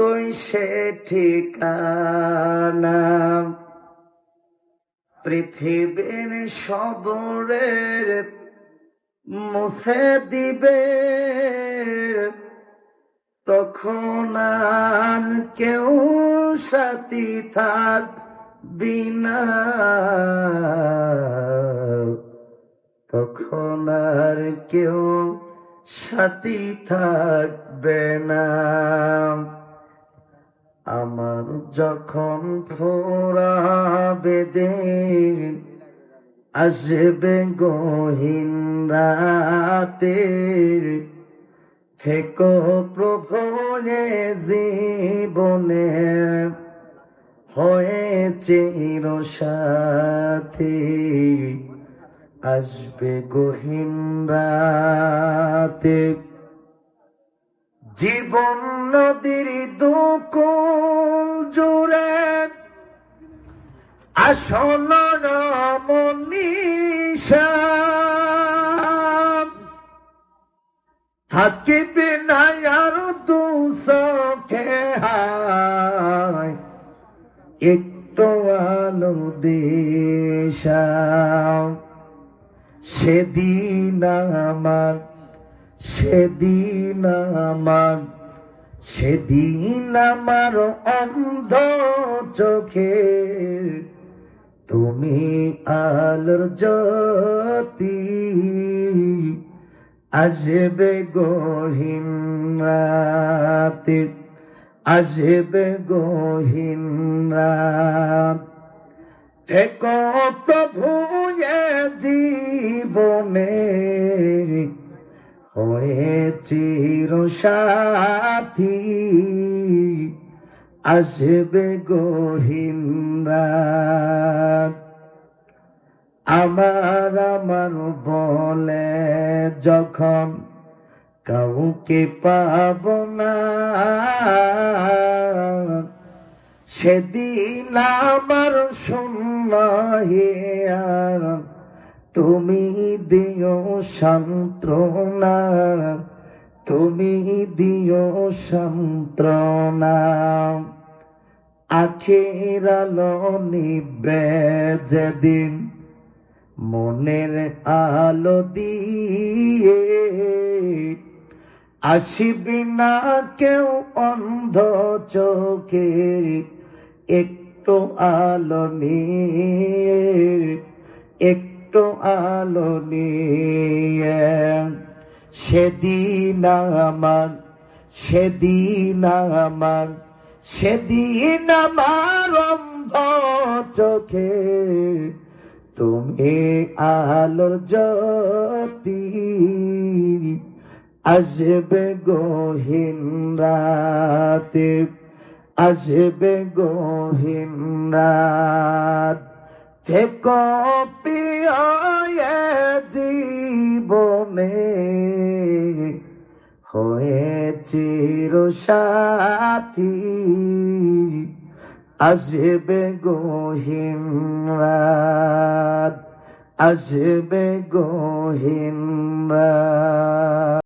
তুই সে ঠিকানা। পৃথিবীর সবরের মুছে দিবে। তখন আর কেউ সাথী থাক বিনা তখন আর কেউ সাথী থাকবে না। আমার যখন ফোরাবে দিন, আসবে গহীন রাতের। থেকো প্রভু রে জীবনে হয়েছে সাথী। আসবে গহীন রাতে। জীবন নদীর দুকুল জুড়ে আসল রমনীষা থাকিবে না আর দু একটু আলো দেশা। সেদিন আমার সেদিন আমার সেদিন আমার অন্ধ চোখে। তুমি আলোর জ্যোতি আসবে গহীন রাতে, আসবে গহীন রাত। থেকো প্রভু জীবনে। হয়ে চির সাথী, আসবে গহীন আমার আমার বলে যখন কাউকে পাব না, সেদিন আমার শূন্য আর তুমি দিও সান্ত্রনা তুমি দিও সান্ত্রনা আখের আলো নিবে যেদিন মনের আলো দিয়ে আসিবি না কেউ অন্ধ চোখের একটু আলো নিয়ে একটু আলো নিয়ে। সেদিন আমার সেদিন আমার সেদিন আমার অন্ধ চোখে। তুমি আলোর জ্যোতি আসবে গহীন রাতে, আসবে গহীন রাত। থেকো প্রিয় জীবনে হয়ে চির সাথী। আসবে গহীন রাত আসবে গহীন রাত।